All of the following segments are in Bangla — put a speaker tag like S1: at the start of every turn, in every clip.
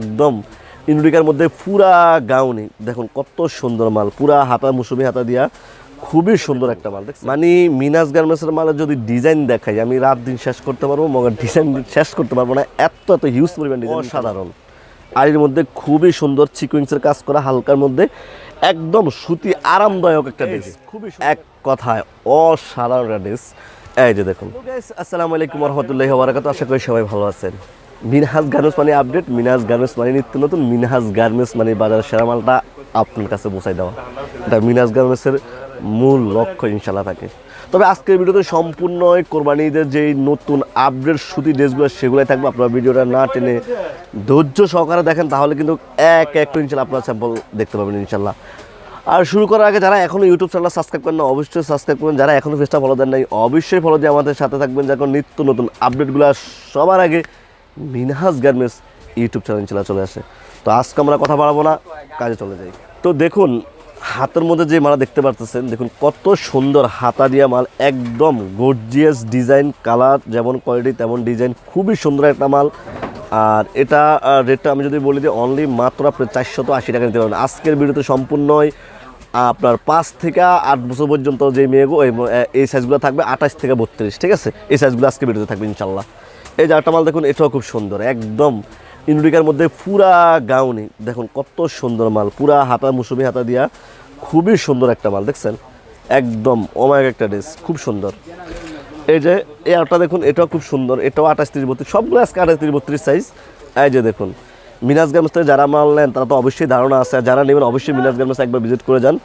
S1: একদম ইন্ডিকার মধ্যে পুরা গাউনি। দেখুন কত সুন্দর মাল পুরা হাতা মুসুমি হাতা দিয়া খুবই সুন্দর একটা মাল? মানে মিনাস গার্মেন্টসের মালের যদি ডিজাইন দেখাই আমি রাত দিন শেষ করতে পারব মগর ডিজাইন শেষ করতে পারব না। এত এত হিউজ পরিমাণ ডিজাইন সাধারণ আর এর মধ্যে খুবই সুন্দর সিকুয়েন্সের কাজ করা হালকার মধ্যে একদম সুতি আরামদায়ক একটা ড্রেস খুবই এক কথায় অসাধারণ একটা ড্রেস এই যে দেখুন। আসসালামু আলাইকুম রহমতুল্লাহি ওবরাকাত আশা করি সবাই ভালো আছেন। মিনহাজ গার্মেন্টস মানে আপডেট, মিনহাজ গার্মেন্টস মানে নিত্য নতুন, মিনহাজ গার্মেন্টস মানে বাজার সেরা মালটা আপনার কাছে পৌঁছাই দেওয়া। এটা মিনহাজ গার্মেন্টসের মূল লক্ষ্য ইনশাল্লাহ থাকে। তবে আজকের ভিডিওতে সম্পূর্ণ ওই কোরবানি ঈদের যে নতুন আপডেট সুতি ড্রেসগুলো, সেগুলোই থাকবে। আপনারা ভিডিওটা না টেনে ধৈর্য সহকারে দেখেন, তাহলে কিন্তু এক এক ইনশাল্লাহ আপনারা স্যাম্পল দেখতে পাবেন ইনশাল্লাহ আর শুরু করার আগে যারা এখনও ইউটিউব চ্যানেল সাবস্ক্রাইব করেন না, অবশ্যই সাবস্ক্রাইব করুন। যারা এখনও ফেসটা ফলো দেন নাই, অবশ্যই ফলো দিয়ে আমাদের সাথে থাকবেন। যখন নিত্য নতুন আপডেটগুলো সবার আগে মিনহাজ গার্মেন্টস ইউটিউব চ্যানেল চলে চলে আসে। তো আজকে আমরা কথা বাড়াবো না, কাজে চলে যাই। তো দেখুন, হাতের মধ্যে যে মালা দেখতে পারতেছেন, দেখুন কত সুন্দর হাতা দিয়া মাল, একদম গর্জিয়াস ডিজাইন কালার যেমন কোয়ালিটি তেমন ডিজাইন খুবই সুন্দর একটা মাল। আর এটা রেটটা আমি যদি বলি যে অনলি মাত্র আপনি চারশত আশি টাকা নিতে পারবেন। আজকের ভিডিওতে সম্পূর্ণই আপনার পাঁচ থেকে আট বছর পর্যন্ত যে মেয়েগো এই এই সাইজগুলো থাকবে আঠাশ থেকে বত্রিশ, ঠিক আছে? এই সাইজগুলো আজকে ভিডিওতে থাকবে ইনশাল্লাহ এই যে একটা মাল দেখুন, এটাও খুব সুন্দর, একদম ইন্ডিকার মধ্যে পুরা গাউনি। দেখুন কত সুন্দর মাল, পুরা হাতা মুসুমি হাতা দিয়া খুবই সুন্দর একটা মাল, দেখছেন? একদম অমায়ক একটা ড্রেস, খুব সুন্দর। এই যে, এই আটটা দেখুন, এটাও খুব সুন্দর, এটাও আঠাশ তিরিশ বত্রিশ, সবগুলো আজকে আঠাশ তিরিশ বত্রিশ সাইজ এই যে দেখুন মিনাজ গার্মেন্টস যারা মাল নেন, তারা তো অবশ্যই ধারণা আছে যারা নেবেন অবশ্যই মিনাজ গার্মেন্টস একবার ভিজিট করে যান।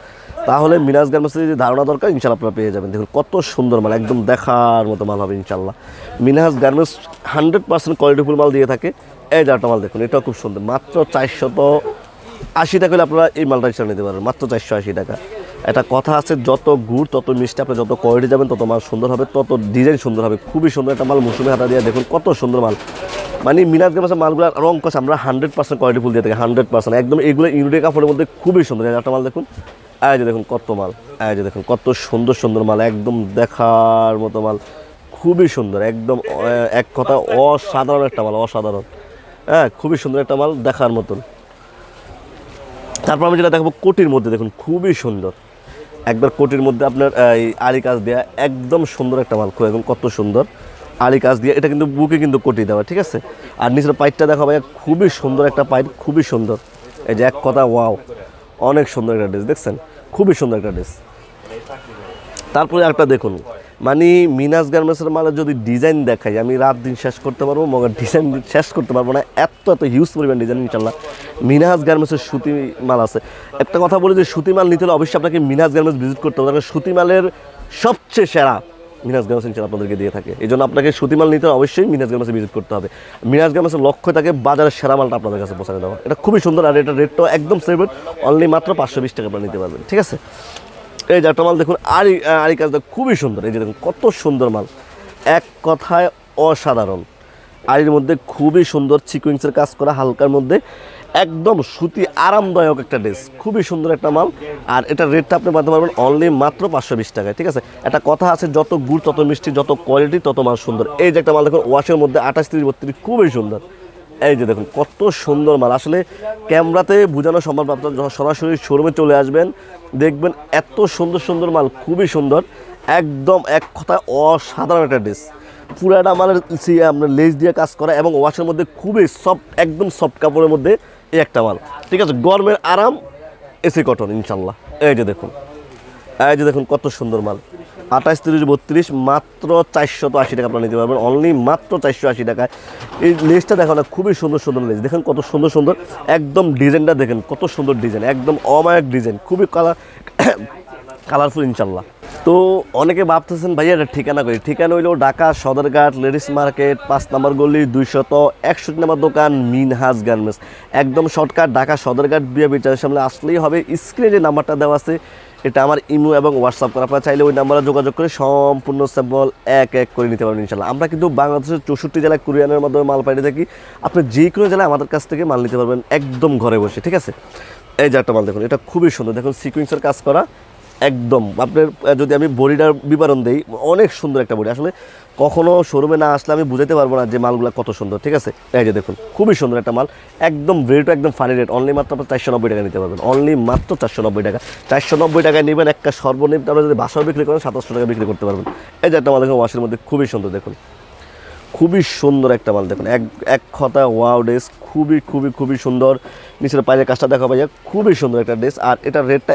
S1: তাহলে মিনাজ গার্মেন্টসের যে ধারণা দরকার ইনশাল্লাহ আপনারা পেয়ে যাবেন। দেখুন, কত সুন্দর মাল, একদম দেখার মতো মাল হবে ইনশাল্লাহ মিনাজ গার্মেন্টস হান্ড্রেড পার্সেন্ট কোয়ালিটিফুল মাল দিয়ে থাকে। এই একটা মাল দেখুন, এটাও খুব সুন্দর। মাত্র চারশত আশি টাকা হলে আপনারা এই মালটা হিসাবে নিতে পারেন মাত্র চারশো আশি টাকা। একটা কথা আছে, যত গুড়, তত মিষ্টি আপনি যত কোয়ালিটি যাবেন, তত মাল সুন্দর হবে, তত ডিজাইন সুন্দর হবে। খুবই সুন্দর একটা মাল মুসুমি হাতা দিয়ে, দেখুন, কত সুন্দর মাল। মানে মিনাজ গামাসের মালগুলো রং কষ আমরা হান্ড্রেড পার্সেন্ট কোয়ালিটি ফুল দিয়ে থাকি, হান্ড্রেড পার্সেন্ট। একদম এগুলো ইউনিটের কাপড়ের মধ্যে খুবই সুন্দর। একটা মাল দেখুন এই যে দেখুন কত মাল, এই যে দেখুন কত সুন্দর সুন্দর মাল, একদম দেখার মতো মাল, খুবই সুন্দর, একদম এক কথা অসাধারণ একটা মাল, অসাধারণ। হ্যাঁ খুবই সুন্দর একটা মাল, দেখার মতন। তারপর আমি যেটা দেখাবো কোটির মধ্যে, দেখুন খুবই সুন্দর। একবার কোটির মধ্যে আপনার, এই আড়ি কাজ দেওয়া একদম সুন্দর একটা মাল, খুব একদম কত সুন্দর। আড়ি কাজ দিয়ে, এটা কিন্তু বুকে কিন্তু কোটি দেওয়া, ঠিক আছে? আর নিচের পাইপটা দেখা ভাই খুবই সুন্দর একটা পাইপ খুবই সুন্দর। এই যে এক কথা, ওয়াও। অনেক সুন্দর একটা ড্রেস, দেখছেন? খুবই সুন্দর একটা ড্রেস। তারপরে একটা দেখুন। মানে মিনাস গার্মেন্টসের মালের যদি ডিজাইন দেখাই, আমি রাত দিন শেষ করতে পারব, মগর ডিজাইন শেষ করতে পারব না। এত এত হিউজ পরিমাণ ডিজাইন ইনশাল্লাহ মিনাস গার্মেন্টসের সুতি মাল আছে। একটা কথা বলি যে, সুতি মাল নিতে হলে অবশ্যই আপনাকে মিনাস গার্মেন্টস ভিজিট করতে হবে। কারণ সুতি মালের সবচেয়ে সেরা মিনাস গার্মেন্টস আপনাদেরকে দিয়ে থাকে। এই জন্য আপনাকে সুতিমাল নিতে অবশ্যই মিনাজ গার্মেন্টসে ভিজিট করতে হবে। মিনাজ গার্মেন্টসের লক্ষ্য থাকে বাজারের সেরা মালটা আপনাদের কাছে পৌঁছানো দেওয়া। এটা খুবই সুন্দর আর এটা রেটটাও একদম সেভেট অনলি মাত্র পাঁচশো বিশ টাকা আপনারা নিতে পারবেন, ঠিক আছে? এই যে একটা মাল দেখুন, আরি আরি কাজটা খুবই সুন্দর। এই যে দেখুন, কত সুন্দর মাল। এক কথায় অসাধারণ। আরির মধ্যে খুবই সুন্দর সিকুয়েন্সের কাজ করা, হালকার মধ্যে একদম সুতি আরামদায়ক একটা ড্রেস খুবই সুন্দর একটা মাল। আর এটা রেটটা আপনি পাতে পারবেন অনলি মাত্র পাঁচশো বিশ টাকায়, ঠিক আছে? একটা কথা আছে, যত গুড়, তত মিষ্টি, যত কোয়ালিটি তত মাল সুন্দর। এই যে একটা মাল দেখুন ওয়াশের মধ্যে আঠাশ তিরিশ বত্রিশ, খুবই সুন্দর। এই যে দেখুন, কত সুন্দর মাল। আসলে ক্যামেরাতে বোঝানো সম্ভব। আপনারা যখন সরাসরি শোরুমে চলে আসবেন, দেখবেন এত সুন্দর সুন্দর মাল, খুবই সুন্দর। একদম এক কথায় অসাধারণ একটা ড্রেস পুরাটা সি- আপনার লেজ দিয়ে কাজ করা এবং ওয়াশের মধ্যে খুবই সফট, একদম সফট কাপড়ের মধ্যে এই একটা মাল। ঠিক আছে, গরমের আরাম, এসি কটন ইনশাল্লাহ এই যে দেখুন, এই যে দেখুন কত সুন্দর মাল। আঠাশ, তিরিশ, বত্রিশ, মাত্র চারশত আশি টাকা আপনারা নিতে পারবেন। অনলি মাত্র চারশো আশি টাকায়। এই লেসটা দেখো না, খুবই সুন্দর সুন্দর লেস দেখেন কত সুন্দর সুন্দর, একদম ডিজাইনটা দেখেন, কত সুন্দর ডিজাইন, একদম অমায়ক ডিজাইন, খুবই কালার কালারফুল ইনশাল্লাহ তো অনেকে ভাবতেছেন, ভাইয়া, এটা ঠিকানা করি ঠিকানা হইল ঢাকা সদরঘাট লেডিস মার্কেট, পাঁচ নম্বর গলি, দুইশত একষট্টি নম্বর দোকান, মিনহাজ গার্মেন্টস। একদম শর্টকাট, ঢাকা সদরঘাট, বিয়ে বিচারের সামনে আসলেই হবে। স্ক্রিনে যে নাম্বারটা দেওয়া আছে, এটা আমার ইমো এবং হোয়াটসঅ্যাপ করা। আপনারা চাইলে ওই নাম্বারে যোগাযোগ করে সম্পূর্ণ স্যাম্পল এক এক করে নিতে পারবেন ইনশাল্লাহ আমরা কিন্তু বাংলাদেশের চৌষট্টি জেলায় কুরিয়ানের মাধ্যমে মাল পাঠিয়ে থাকি। আপনি যে কোনো জেলায় আমাদের কাছ থেকে মাল নিতে পারবেন, একদম ঘরে বসে, ঠিক আছে? এই যে একটা মাল দেখুন, এটা খুবই সুন্দর। দেখুন সিকুয়েন্সের কাজ করা। একদম। আপনার যদি আমি বডিটার বিবরণ দিই, অনেক সুন্দর একটা বডি। আসলে কখনো শোরুমে না আসলে আমি বুঝাতে পারব না যে মালগুলো কত সুন্দর, ঠিক আছে? এই যে দেখুন, খুবই সুন্দর একটা মাল। একদম রেটও একদম ফানি রেট অনলি মাত্র আপনার চারশো নব্বই টাকা নিতে পারবেন। অনলি মাত্র চারশো নব্বই টাকা। চারশো নব্বই টাকায় নেবেন একটা সর্বনিম্ন আপনারা যদি বাসাও বিক্রি করেন, সাতাশশো টাকা বিক্রি করতে পারবেন। এই যে একটা মাল দেখুন ওয়াশের মধ্যে খুবই সুন্দর দেখুন। খুবই সুন্দর একটা মাল দেখুন। এক এক কথা ওয়াও ড্রেস খুবই খুবই খুবই সুন্দর। নিচের পায়ের কাজটা দেখা পাই খুবই সুন্দর একটা ড্রেস আর এটা রেটটা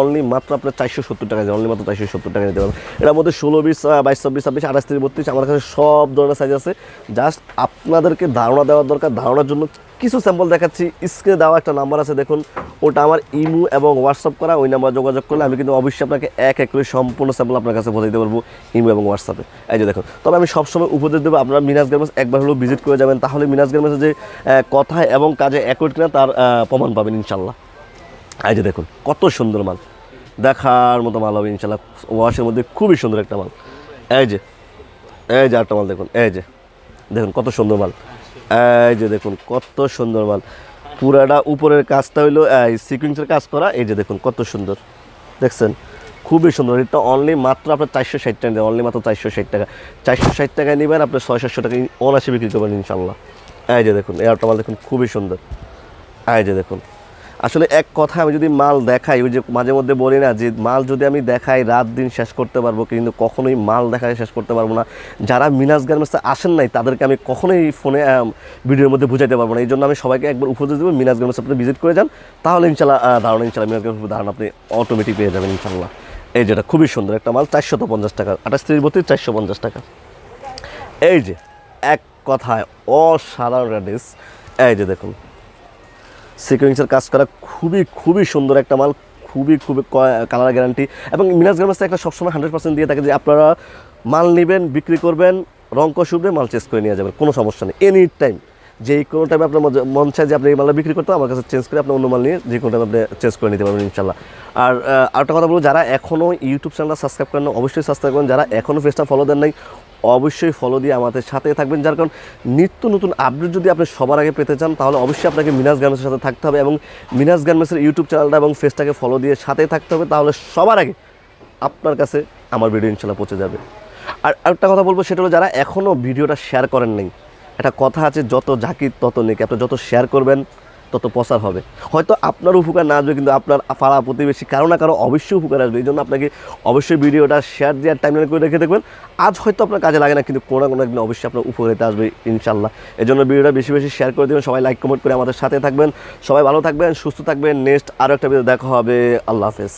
S1: অনলি মাত্র আপনার চারশো সত্তর টাকা অনলি মাত্র চারশো সত্তর টাকা নিতে পারবেন এটার মধ্যে ষোলো বিশ বাইশ চব্বিশ ছাব্বিশ, আঠাশ, তিরিশ, বত্রিশ, আমার কাছে সব ধরনের সাইজ আছে। জাস্ট আপনাদেরকে ধারণা দেওয়ার দরকার। ধারণার জন্য কিছু স্যাম্পল দেখাচ্ছি। স্ক্রিনে দেওয়া একটা নাম্বার আছে, দেখুন। ওটা আমার ইমো এবং হোয়াটসঅ্যাপ করা। ওই নাম্বার যোগাযোগ করলে আমি কিন্তু অবশ্যই আপনাকে এক এক করে সম্পূর্ণ স্যাম্পল আপনার কাছে দিতে পারব ইমো এবং হোয়াটসঅ্যাপে এই যে দেখুন, তবে আমি সবসময় উপদেশ দেবো, আপনারা মিনাজ গার্মেন্টস একবার হলেও ভিজিট করে যাবেন, তাহলে মিনাজ গার্মেন্টসের যে কথায় এবং কাজে একট কিনা তার প্রমাণ পাবেন ইনশাল্লাহ। এই যে দেখুন, কত সুন্দর মাল। দেখার মতো মাল হবে ইনশাল্লাহ। ওয়াশের মধ্যে খুবই সুন্দর একটা মাল। এই যে এই যে একটা মাল দেখুন, এই যে। দেখুন, কত সুন্দর মাল। এই যে দেখুন, কত সুন্দর মাল। পুরাটা উপরের কাজটা হইল সিকুয়েন্সের কাজ করা, এই যে দেখুন, কত সুন্দর। দেখছেন? খুবই সুন্দর। এটা অনলি মাত্র আপনার চারশো ষাট টাকা নেবেন অনলি মাত্র চারশো ষাট টাকা। চারশো ষাট টাকায় নেবেন আপনার ছয় সাতশো টাকা অনাসে বিক্রি করবেন ইনশাল্লাহ। এই যে দেখুন এয়ারটা মাল দেখুন, খুবই সুন্দর। এই যে দেখুন আসলে এক কথা আমি যদি মাল দেখাই, ওই যে মাঝে মধ্যে বলি না যে মাল যদি আমি দেখাই, রাত দিন শেষ করতে পারব, কিন্তু কখনোই মাল দেখায় শেষ করতে পারব না। যারা মিনাজ গার্মেন্টসে আসেন নাই, তাদেরকে আমি কখনোই ফোনে ভিডিওর মধ্যে বুঝাইতে পারব না। এই জন্য আমি সবাইকে একবার উপদেশ দেবো মিনাজ গার্মেন্টস আপনি ভিজিট করে যান, তাহলে ইনশাল্লাহ ধারণা ইনশাল্লাহ মিনাজ গার্মেন্টস ধারণা আপনি অটোমেটিক পেয়ে যাবেন ইনশাল্লাহ এই যেটা খুবই সুন্দর একটা মাল, চারশত পঞ্চাশ টাকা, আঠাশ তিরিশ বত্রিশ চারশো পঞ্চাশ টাকা। এই যে, এক কথায় অসাধারণ একটা ড্রেস এই যে দেখুন সিকোয়েন্সের কাজ করা খুবই খুবই সুন্দর একটা মাল, খুবই খুবই কালার গ্যারান্টি এবং মিনাজ গার্মেন্টস একটা সবসময় হান্ড্রেড পার্সেন্ট দিয়ে থাকে যে আপনারা মাল নেবেন, বিক্রি করবেন রঙ কষুবে মাল চেস করে নিয়ে যাবেন, কোনো সমস্যা নেই এনি টাইম যে কোনো টাইমে আপনার মন চায় যে আপনি এই মালটা বিক্রি করতে আমার কাছে চেঞ্জ করে আপনি অন্য মাল নিয়ে যে কোনো টাইমে আপনি চেঞ্জ করে নিতে পারবেন ইনশাল্লাহ আর আরেকটা কথা বলব, যারা এখনও ইউটিউব চ্যানেলটা সাবস্ক্রাইব করেন অবশ্যই সাবস্ক্রাইব করেন। যারা এখনও ফেসটা ফলো দেন নাই, অবশ্যই ফলো দিয়ে আমাদের সাথে থাকবেন। যার কারণ নিত্য নতুন আপডেট যদি আপনি সবার আগে পেতে চান, তাহলে অবশ্যই আপনাকে মিনাজ গার্মেন্টসের সাথে থাকতে হবে এবং মিনাজ গার্মেন্টসের ইউটিউব চ্যানেলটা এবং ফেসটাকে ফলো দিয়ে সাথে থাকতে হবে। তাহলে সবার আগে আপনার কাছে আমার ভিডিও ইনশাল্লাহ পৌঁছে যাবে। আর একটা কথা বলব, সেটা হলো যারা এখনও ভিডিওটা শেয়ার করেন নাই একটা কথা আছে, যত জাকির তত নেই আপনি যত শেয়ার করবেন, তত প্রচার হবে। হয়তো আপনার উপকার না আসবে, কিন্তু আপনার পাড়া প্রতিবেশী কারও না কারও অবশ্যই উপকার আসবে। এই জন্য আপনাকে অবশ্যই ভিডিওটা শেয়ার দেওয়ার টাইম করে রেখে দেখবেন। আজ হয়তো আপনার কাজে লাগে না, কিন্তু কোনো না কোনো একদিন অবশ্যই আপনার উপকারিতা আসবে ইনশাল্লাহ এই জন্য ভিডিওটা বেশি বেশি শেয়ার করে দেবেন, সবাই লাইক কমেন্ট করে আমাদের সাথে থাকবেন। সবাই ভালো থাকবেন, সুস্থ থাকবেন। নেক্সট আরও একটা ভিডিও দেখা হবে। আল্লাহ হাফেজ।